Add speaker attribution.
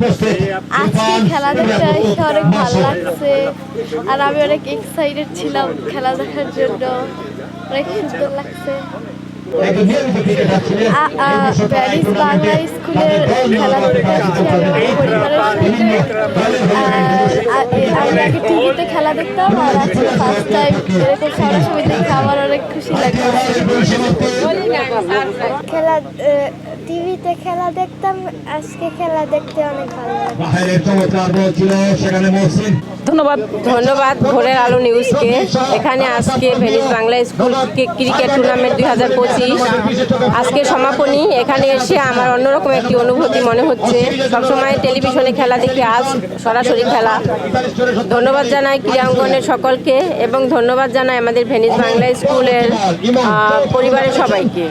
Speaker 1: আজকে খেলা দেখতে এসে অনেক ভালো লাগছে। আর আমি অনেক এক্সাইটেড ছিলাম খেলা দেখার জন্য। অনেক সুন্দর লাগছে। প্যারিস বাংলা স্কুলের খেলা দেখতে আসছি আমি পরিবারের টিভিতে খেলা দেখতাম আর আজকে ফার্স্ট টাইম এরকম সরাসরি দেখে খেলা টিভিতে খেলা দেখতাম আজকে খেলা দেখতে অনেক ভালো লাগে।
Speaker 2: সেখানে মহসিন
Speaker 3: ধন্যবাদ। ধন্যবাদ ভোরের আলো নিউজকে এখানে আজকে Venice Bangla school cricket tournament দুই হাজার পঁচিশ। আজকে সমাপনী। এখানে এসে আমার অন্যরকম একটি অনুভূতি মনে হচ্ছে। সবসময় টেলিভিশনে খেলা দেখে আজ সরাসরি খেলা। ধন্যবাদ জানাই ক্রীড়াঙ্গনের সকলকে এবং ধন্যবাদ জানাই আমাদের ভেনিস বাংলা স্কুলের পরিবারের সবাইকে।